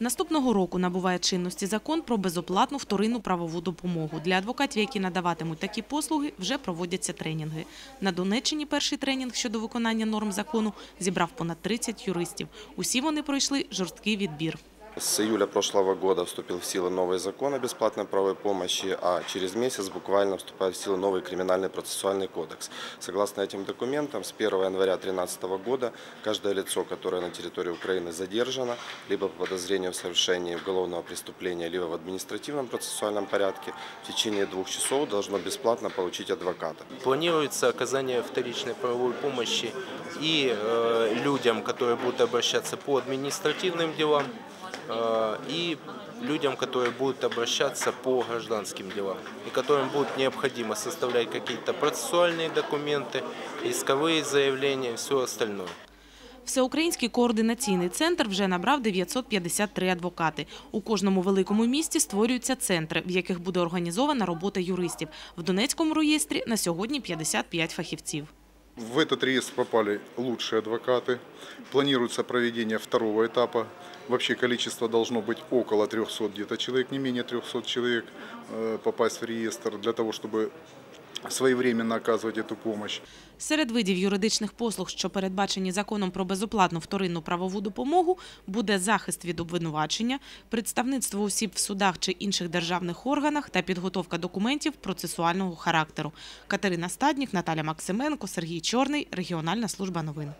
Наступного року набуває чинності закон про безоплатну вторинну правову допомогу. Для адвокатів, які надаватимуть такі послуги, вже проводяться тренінги. На Донеччині перший тренінг щодо виконання норм закону зібрав понад 30 юристів. Усі вони пройшли жорсткий відбір. С июля прошлого года вступил в силу новый закон о бесплатной правовой помощи, а через месяц буквально вступает в силу новый криминальный процессуальный кодекс. Согласно этим документам, с 1 января 2013 года каждое лицо, которое на территории Украины задержано, либо по подозрению в совершении уголовного преступления, либо в административном процессуальном порядке, в течение двух часов должно бесплатно получить адвоката. Планируется оказание вторичной правовой помощи и э, людям, которые будут обращаться по административным делам, и людям, которые будут обращаться по гражданским делам, и которым будет необходимо составлять какие-то процессуальные документы, исковые заявления и все остальное. Всеукраїнський координаційний центр вже набрав 953 адвокати. У кожному великому місті створюються центри, в яких буде організована робота юристів. В Донецькому реєстрі на сьогодні 55 фахівців. В этот реестр попали лучшие адвокаты. Планируется проведение второго этапа. Вообще количество должно быть около 300 где-то человек, не менее 300 человек э, попасть в реестр для того, чтобы своевременно оказувати цю допомогу. Серед видів юридичних послуг, що передбачені законом про безоплатну вторинну правову допомогу, буде захист від обвинувачення, представництво осіб в судах чи інших державних органах та підготовка документів процесуального характеру. Катерина Стаднік, Наталя Максименко, Сергій Чорний. Регіональна служба новин.